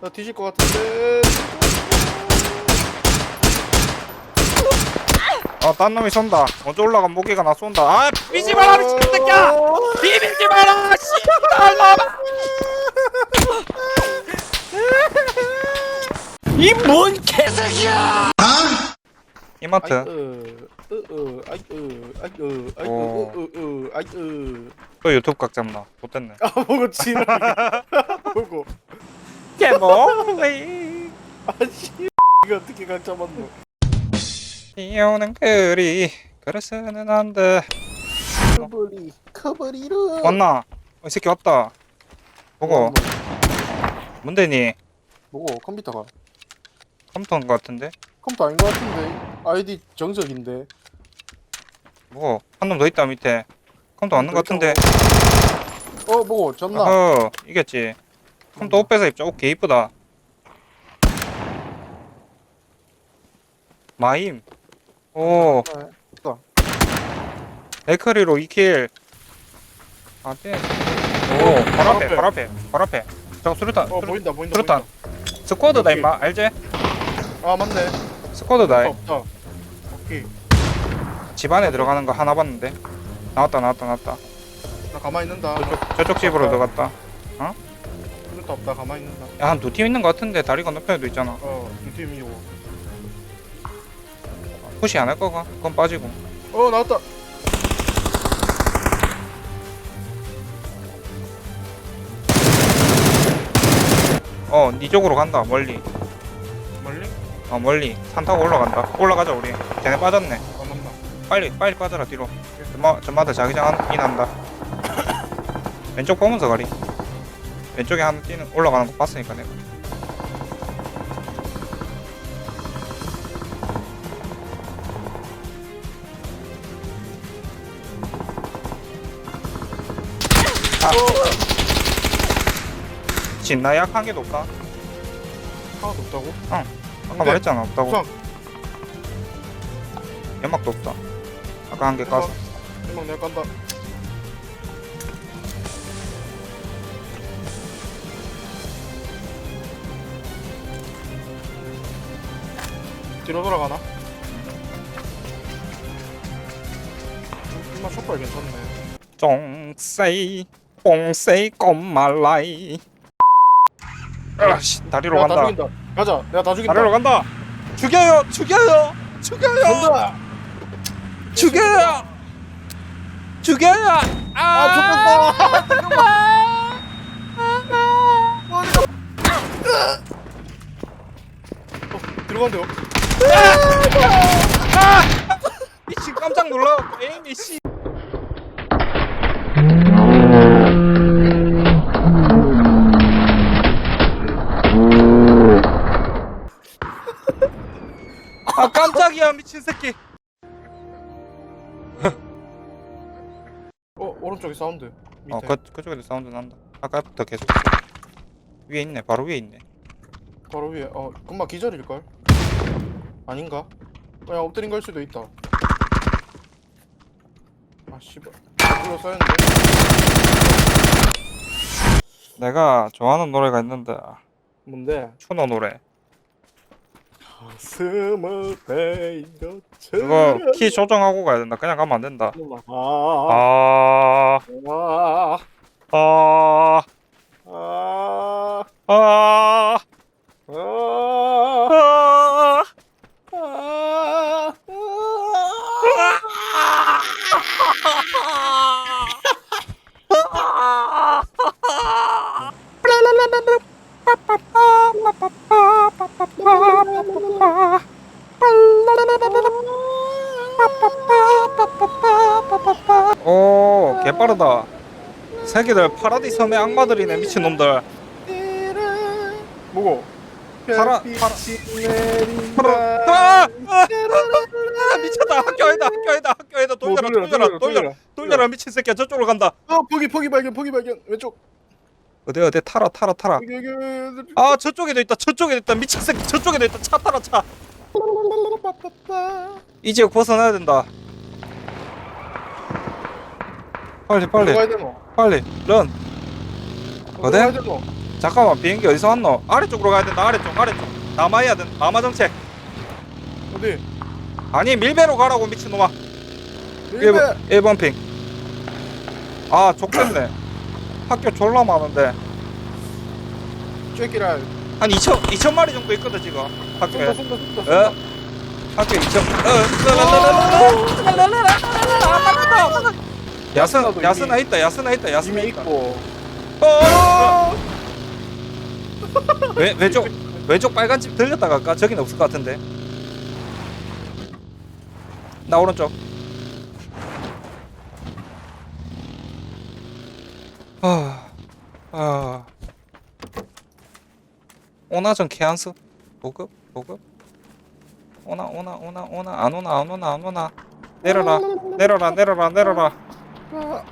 나 뒤질 것 같은데. 어, 딴 놈이 쏜다. 먼저 올라간 모기가 나 쏜다. 아, 비비지 마라, 미친 새끼야! 비비지 마라, 씨발! 이뭔 개새끼야! 이마트. 아이, 으, 으, 으, 아이, 으, 아이, 으, 아이, 어. 으, 으, 으, 아이, 으. 또 유튜브 각 잡나? 못됐네. 아, 보고 지랄. 보고. 개모리 아씨, 이거 어떻게 각 잡았노? 비오는 그리 그래서는 안돼 커버리, 커버리로. 왔나? 어, 이 새끼 왔다 보고 뭔데니? 뭐고? 컴퓨터가. 컴퓨터인 것 같은데? 컴퓨터 아닌 것 같은데. 아이디 정적인데. 뭐고? 한 놈 더 있다 밑에 컴퓨터 왔는 것 같은데? 어, 뭐고? 졌나? 어허 이겼지 컴퓨터 옷 빼서 입자 옷 개 이쁘다 마임 오 네. 에크리로 2킬 아네 오 바로 앞에 바로 앞에 바로 앞에 저거 수류탄 어, 보인다, 보인다. 수류탄. 스쿼드다 오케이. 임마 알지? 아, 맞네. 스쿼드다 없다. 오케이. 집 안에 들어가는 거 하나 봤는데 나왔다 나왔다 나왔다 나 가만히 있는다. 저쪽, 집으로 들어갔다 그것도 없다. 가만히 있는다. 야 한 두 팀 있는 거 같은데 다리 건너편에도 있잖아 어, 이 팀이고. 푸시 안 할 거가? 그건 빠지고 어, 나왔다. 어 니 쪽으로 간다 멀리 멀리? 어 멀리 산 타고 올라간다 올라가자 우리 걔네 빠졌네 아, 맞나? 빨리 빨리 빠져라 뒤로 전마, 전마다 자기장 하긴 한다 왼쪽 보면서 가리 왼쪽에 하나 뛰는 올라가는 거 봤으니까 내가 아. 진 나 약한 개도 없다 하나도 없다고? 아까 근데 말했잖아 없다고 우선 연막도 없다 아까 한 개 까서 음악 내가 깐다. 뒤로 돌아가나? 이마 촛발 괜찮네. 쫑세이 뽕세이 꼬말라이 아씨 다리로 야, 다 간다 죽인다. 가자. 내가 다 죽인다. 다리로 간다 죽여요 죽여요 죽여요 간다. 죽여요 죽여요 아, 아 죽었다. 어, 들어간대요. 미친 깜짝 놀라 에임이 씨아 깜짝이야 미친 새끼 어, 오른쪽에 사운드. 밑에. 어 그, 그쪽에도 사운드 난다 아까부터 계속 위에 있네 바로 위에 있네 바로 위에. 어, 금방 기절일 걸. 아닌가? 그냥 엎드린 걸 수도 있다. 아, 씨발. 불러 써였는데. 내가 좋아하는 노래가 있는데 뭔데? 추노 노래 가슴을 그거 것처럼. 키 조정하고 가야 된다 그냥 가면 안 된다 아, 아, 아, 아, 아, 아, 아, 아. 새끼들 파라디스 섬의 악마들이네 미친놈들. 뭐고? 파라- 내린다. 파라- 아! 아! 아, 미쳤다. 학교 아니다. 학교 아니다. 학교 아니다. 돌려라, 돌려라, 돌려라, 돌려라, 미친 새끼야. 저쪽으로 간다. 어, 포기, 포기 발견, 포기 발견. 왼쪽. 어디 어디 타라, 타라, 타라. 여기, 여기, 여기. 아, 저쪽에도 있다. 저쪽에도 있다. 미친 새끼. 저쪽에도 있다. 차 타라, 차. 이 지역 벗어나야 된다. 빨리, 빨리, 가야 되노? 빨리. 런. 되노? 잠깐만 비행기 어디서 왔노? 아래쪽으로 가야 된다 아래쪽 아래쪽 남아야 된다 남아 정책 어디? 아니 밀배로 가라고 미친놈아 밀배 1번, 1번 핑. 아, 족됐네. 학교 졸라 많은데. 쬐끼라 한 2천, 2천 마리 정도 있거든, 지금. 학교에. 쏜다 쏜다 쏜다 어? 학교 2천. 어, 야스, 야스나 있다, 야스나 있다, 야스나 이미 있다. 있고 어! 왼, 왼쪽, 왼쪽 빨간 집 들렸다 갈까? 저긴 없을 것 같은데. 나 오른쪽. 아, 아. 오나전 케안스 보급 보급 오나 오나 오나 오나 안 오나 안 오나 안 오나 내려라 내려라 내려라 내려라 오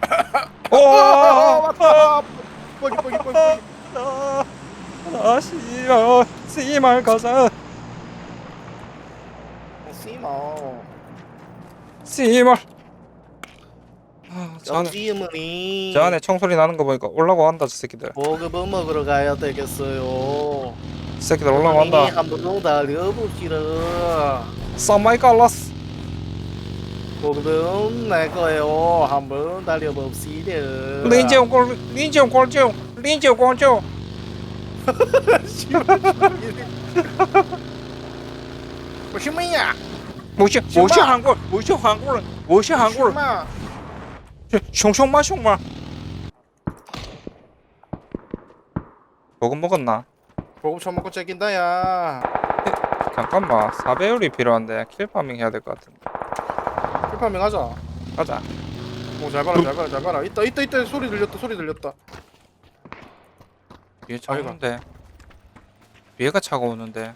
아 맞다 뻐기 뻐기 뻐기 아 씨발 씨말 가자 씨마 씨발 아, 저 안에 안에 총소리 나는 거 보니까 올라고 한다 저 새끼들 보급을 먹으러 가야 되겠어요 이 새끼들 올라고 한다 한번 달려보시라 썸마이 갈라스 오늘은 내 거예요. 한번 달려봅시다. 린지용 꼴, 린지용 꼴죠, 린지용 꼴죠. 무슨이야? 무시, 무시 한국, 무시 한국, 무시 한국. 숑숑마 숑마. 먹은 먹었나? 고급 처먹고 째긴다야. 잠깐만, 4배율이 필요한데 킬파밍 해야 될 것 같은데. 파밍 하자. 가자. 오잘 봐라 잘 봐라 잘 봐라. 있다 있다 있다. 소리 들렸다 소리 들렸다. 위에 차 아이가. 오는데. 위에가 차가 오는데.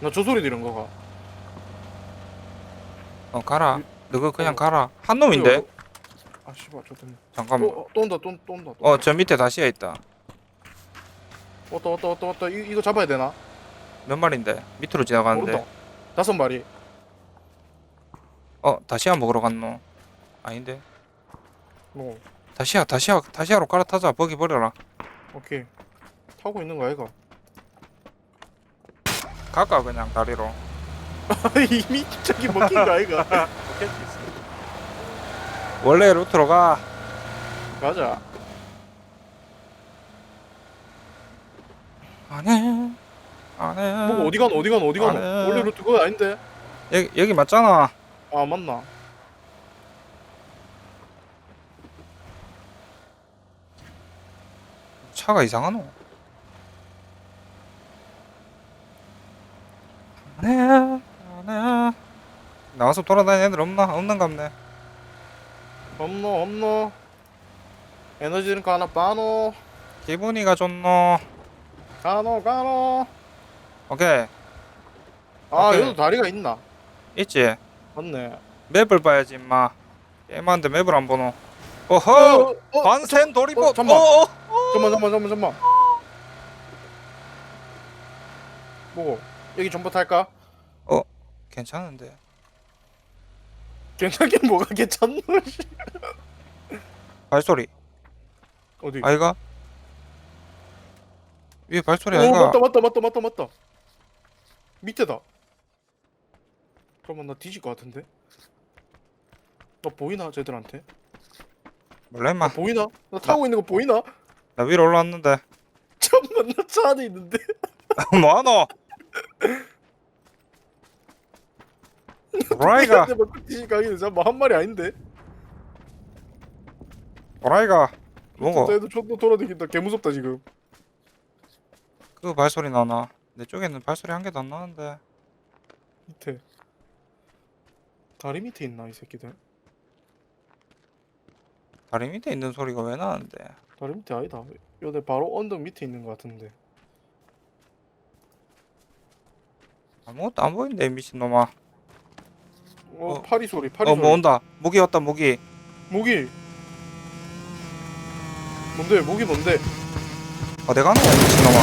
나 저 소리 들은 거가? 어 가라. 너그 그냥 어. 가라. 한 놈인데? 아 씨발 저 때문에. 잠깐만. 또, 또 온다 또, 또 온다 또 어 저 밑에 다시야 있다. 왔다 왔다 왔다 왔다. 이, 이거 잡아야 되나? 몇 마리인데? 밑으로 지나가는데. 모른다 다섯 마리 어 다시야 먹으러 갔노? 아닌데. 뭐. 다시야 다시야 다시야로 갈아타자. 버기 버려라. 오케이. 타고 있는 거야 이거? 갈까 그냥 다리로. 이미 저기 먹힌 거 아이가 원래 루트로 가. 가자. 안해 안해 뭐 어디 가노 어디 가노 어디 네. 원래 루트 그거 아닌데. 여기, 여기 맞잖아 아 맞나? 차가 이상하노? 안해 안해 나와서 돌아다니는 애들 없나? 없는갑네. 없노 없노. 에너지 드링크 하나 빠노. 기분이가 좋노? 가노 가노. 오케이. 아 오케이. 여기도 다리가 있나? 있지 맞네. 맵을 봐야지 임마. 게임하는데 맵을 안 보노. 어허! 어, 어, 반센 도리보 어, 잠깐만. 어, 어. 잠만 잠만 잠만 잠만. 뭐고? 여기 전부 탈까? 괜찮은데. 괜찮긴 뭐가 괜찮노 씨. 발소리. 어디? 아이가 위에 발소리 오 아이가. 맞다 맞다 맞다 맞다 맞다. 밑에다 잠깐만 나 뒤질 것 같은데? 나 보이나 쟤들한테? 몰라 임마. 나 보이나? 나 타고 있는 거 보이나? 나 위로 올라왔는데. 잠깐만 나 차 안에 있는데. 뭐하노? 보라이가. 근데 막 뒤질 가기는 잠깐만 한 마리 아닌데. 보라이가 뭐고? 애도 존나 돌아다닌다. 개 무섭다 지금. 그 발소리 나나? 내 쪽에는 발소리 한 개도 안 나는데. 밑에 다리 밑에 있나 이 새끼들? 다리 밑에 있는 소리가 왜 나는데? 다리 밑에 아니다. 요내 바로 언덕 밑에 있는 것 같은데. 아무것도 안이 미친놈아. 어, 어. 파리 소리 파리 어 소리. 뭐 온다. 무기 왔다 무기. 모기. 뭔데 모기 뭔데? 어디 가노 이 미친놈아.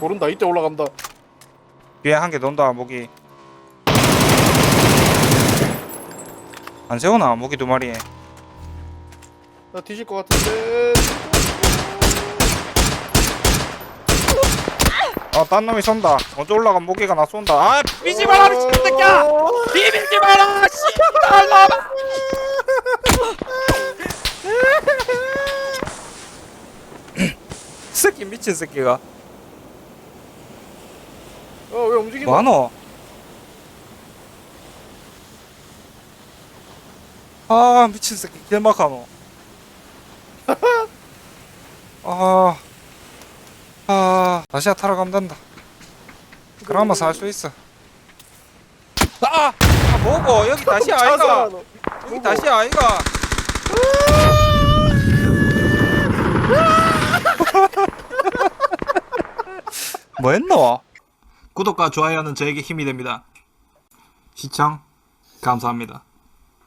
모른다. 이때 올라간다. 뒤에 한 개 논다 무기 안 세우나 무기 두 마리 나 뒤질 것 같은데. 어, 딴 놈이 쏜다. 먼저 올라간 모기가 나 쏜다. 아, 비비지 마라, 미친 새끼야! 비비지 마라, 씨발 놈아! 새끼 미친 새끼가. 어 왜 움직이나? 뭐하노? 아, 미친 새끼 개막하노. 아, 아, 다시 타러 가면 된다. 그나마 살수 있어. 아, 아 뭐고 여기 다시 아이가. 여기? 다시 아이가. 뭐 했노? 구독과 좋아요는 저에게 힘이 됩니다. 시청 감사합니다.